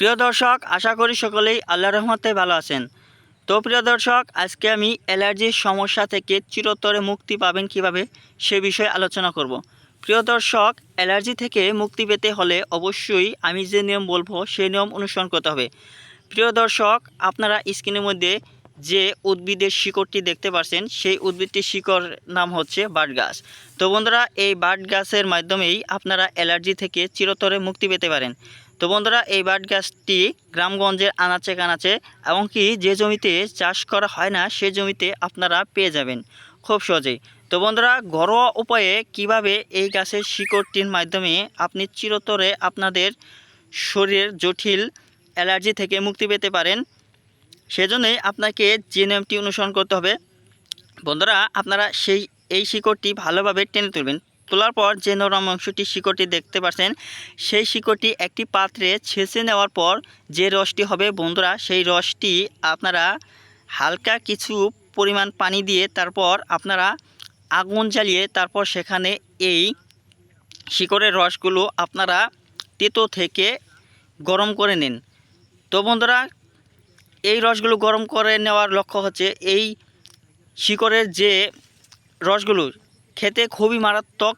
প্রিয় দর্শক, আশা করি সকলেই আল্লাহ রহমতে ভালো আছেন। তো প্রিয় দর্শক, আজকে আমি অ্যালার্জির সমস্যা থেকে চিরতরে মুক্তি পাবেন কীভাবে সে বিষয়ে আলোচনা করব। প্রিয় দর্শক, অ্যালার্জি থেকে মুক্তি পেতে হলে অবশ্যই আমি যে নিয়ম বলব, সেই নিয়ম অনুসরণ করতে হবে। প্রিয় দর্শক, আপনারা স্ক্রিনের মধ্যে যে উদ্ভিদের শিকড়টি দেখতে পাচ্ছেন, সেই উদ্ভিদটির শিকড় নাম হচ্ছে বাট গাছ। তো বন্ধুরা, এই বাট গাছের মাধ্যমেই আপনারা অ্যালার্জি থেকে চিরতরে মুক্তি পেতে পারেন। তো বন্ধুরা, এই বাট গাছটি গ্রামগঞ্জের আনাচে কানাচে এমনকি যে জমিতে চাষ করা হয় না, সে জমিতে আপনারা পেয়ে যাবেন খুব সহজেই। তো বন্ধুরা, ঘরোয়া উপায়ে কীভাবে এই গাছের শিকড়টির মাধ্যমে আপনি চিরতরে আপনাদের শরীরের জটিল অ্যালার্জি থেকে মুক্তি পেতে পারেন, সেজন্যই আপনাকে যে নিয়মটি অনুসরণ করতে হবে। বন্ধুরা, আপনারা সেই, এই শিকড়টি ভালোভাবে টেনে তুলবেন। তোলার পর যে নরম অংশটি শিকড়টি দেখতে পাচ্ছেন, সেই শিকড়টি একটি পাত্রে ছেঁচে নেওয়ার পর যে রসটি হবে, বন্ধুরা, সেই রসটি আপনারা হালকা কিছু পরিমাণ পানি দিয়ে তারপর আপনারা আগুন জ্বালিয়ে তারপর সেখানে এই শিকড়ের রসগুলো আপনারা তেতো থেকে গরম করে নিন। তো বন্ধুরা, এই রসগুলো গরম করে নেওয়ার লক্ষ্য হচ্ছে এই শিকড়ের যে রসগুলো, খেতে খুবই মারাত্মক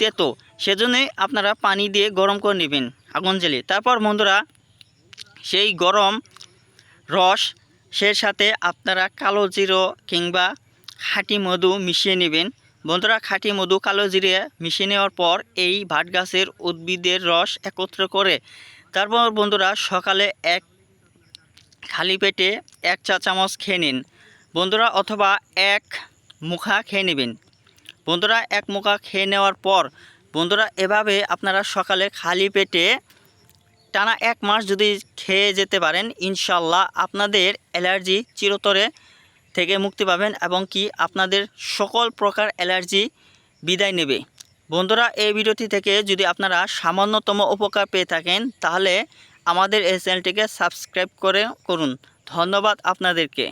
তেতো, সেজন্যই আপনারা পানি দিয়ে গরম করে নেবেন আগুন জ্বালিয়ে। তারপর বন্ধুরা, সেই গরম রস সে সাথে আপনারা কালো জিরো কিংবা খাঁটি মধু মিশিয়ে নেবেন। বন্ধুরা, খাঁটি মধু, কালো জিরে মিশিয়ে নেওয়ার পর এই ভাট গাছের উদ্ভিদের রস একত্র করে, তারপর বন্ধুরা সকালে এক খালি পেটে এক চা চামচ খেয়ে নিন। বন্ধুরা, অথবা এক মুখা খেয়ে নেবেন। বন্ধুরা এক মুখা খেয়ে নেওয়ার পর, বন্ধুরা এভাবে আপনারা সকালে খালি পেটে টানা এক মাস যদি খেয়ে যেতে পারেন ইনশাল্লাহ আপনাদের অ্যালার্জি চিরতরে থেকে মুক্তি পাবেন এবং কি আপনাদের সকল প্রকার অ্যালার্জি বিদায় নেবে। বন্ধুরা, এই ভিডিওটি থেকে যদি আপনারা সামান্যতম উপকার পেয়ে থাকেন, তাহলে আমাদের এই চ্যানেলটিকে সাবস্ক্রাইব করে করুন। ধন্যবাদ আপনাদেরকে।